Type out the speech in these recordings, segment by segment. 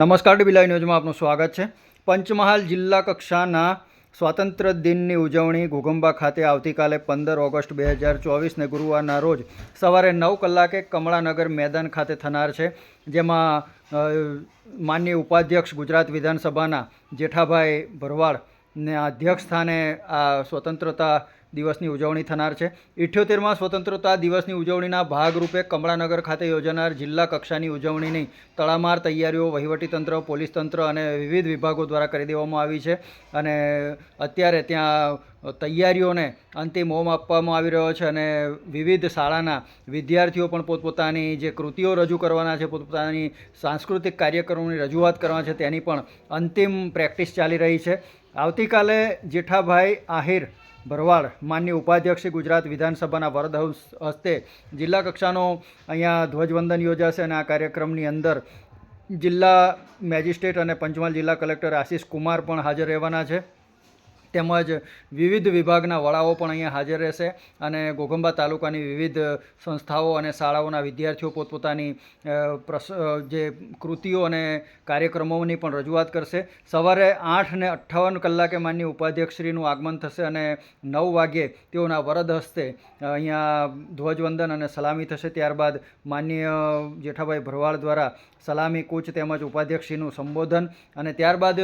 નમસ્કાર ડીબીલાઈ ન્યૂઝમાં આપનું સ્વાગત છે. પંચમહાલ જિલ્લા કક્ષાના સ્વાતંત્ર્ય દિનની ઉજવણી ઘોઘંબા ખાતે આવતીકાલે પંદર ઓગસ્ટ બે હજાર ચોવીસને ગુરુવારના રોજ સવારે નવ કલાકે કમળાનગર મેદાન ખાતે થનાર છે. જેમાં માનનીય ઉપાધ્યક્ષ ગુજરાત વિધાનસભાના જેઠાભાઈ ભરવાડને અધ્યક્ષ સ્થાને આ સ્વતંત્રતા દિવસની ઉજવણી થનાર છે. ઇઠ્યોતેરમાં સ્વતંત્રતા દિવસની ઉજવણીના ભાગરૂપે કમળાનગર ખાતે યોજાનાર જિલ્લા કક્ષાની ઉજવણીની તડામાર તૈયારીઓ વહીવટીતંત્ર પોલીસ તંત્ર અને વિવિધ વિભાગો દ્વારા કરી દેવામાં આવી છે અને અત્યારે ત્યાં તૈયારીઓને અંતિમ ઓમ આપવામાં આવી રહ્યો છે અને વિવિધ શાળાના વિદ્યાર્થીઓ પણ પોતપોતાની જે કૃતિઓ રજૂ કરવાના છે, પોતપોતાની સાંસ્કૃતિક કાર્યક્રમોની રજૂઆત કરવાના છે તેની પણ અંતિમ પ્રેક્ટિસ ચાલી રહી છે. આવતીકાલે જેઠાભાઈ આહિર ભરવાડ માન્ય ઉપાધ્યક્ષ ગુજરાત વિધાનસભાના વરદ હાઉસ હસ્તે જિલ્લા કક્ષાનો અહીંયા ધ્વજવંદન યોજાશે અને આ કાર્યક્રમની અંદર જિલ્લા મેજિસ્ટ્રેટ અને પંચમહાલ જિલ્લા કલેક્ટર આશિષ કુમાર પણ હાજર રહેવાના છે. તેમજ વિવિધ વિભાગના વડાઓ પણ અહીંયા હાજર રહેશે અને ઘોઘંબા તાલુકાની વિવિધ સંસ્થાઓ અને શાળાઓના વિદ્યાર્થીઓ પોતપોતાની જે કૃતિઓ અને કાર્યક્રમોની પણ રજૂઆત કરશે. સવારે આઠ ને અઠ્ઠાવન કલાકે માનની ઉપાધ્યક્ષશ્રીનું આગમન થશે અને નવ વાગ્યે તેઓના વરદ હસ્તે અહીંયા ધ્વજવંદન અને સલામી થશે. ત્યારબાદ માનનીય જેઠાભાઈ ભરવાડ દ્વારા સલામી કૂચ તેમજ ઉપાધ્યક્ષશ્રીનું સંબોધન અને ત્યારબાદ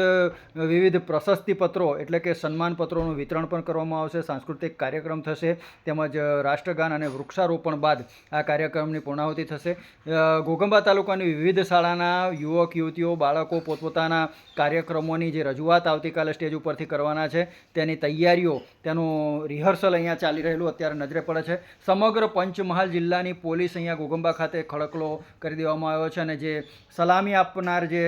વિવિધ પ્રશસ્તિ પત્રો એટલે કે સન્માન પત્રોનું વિતરણ પણ કરવામાં આવશે, સાંસ્કૃતિક કાર્યક્રમ થશે, તેમજ રાષ્ટ્રગાન અને વૃક્ષારોપણ બાદ આ કાર્યક્રમની પૂર્ણાહુતિ થશે. ઘોઘંબા તાલુકાની વિવિધ શાળાના યુવક, યુવતીઓ, બાળકો પોતપોતાના કાર્યક્રમોની જે રજૂઆત આવતીકાલે સ્ટેજ ઉપરથી કરવાના છે, તેની તૈયારીઓ, તેનું રિહર્સલ અહીંયા ચાલી રહેલું અત્યારે નજરે પડે છે. સમગ્ર પંચમહાલ જિલ્લાની પોલીસ અહીંયા ઘોઘંબા ખાતે ખડકલો કરી દેવામાં આવ્યો છે અને જે સલામી આપનાર જે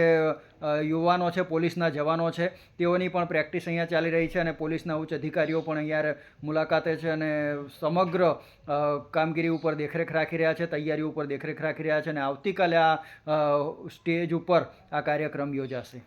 યુવાનો છે, પોલીસના જવાનો છે, તેઓની પણ પ્રેક્ટિસ અહીંયા ચાલી રહી છે અને પોલીસના ઉચ્ચ અધિકારીઓ પણ અહીંયા મુલાકાતે છે અને સમગ્ર કામગીરી ઉપર દેખરેખ રાખી રહ્યા છે, તૈયારી ઉપર દેખરેખ રાખી રહ્યા છે અને આવતીકાલે આ સ્ટેજ ઉપર આ કાર્યક્રમ યોજાશે.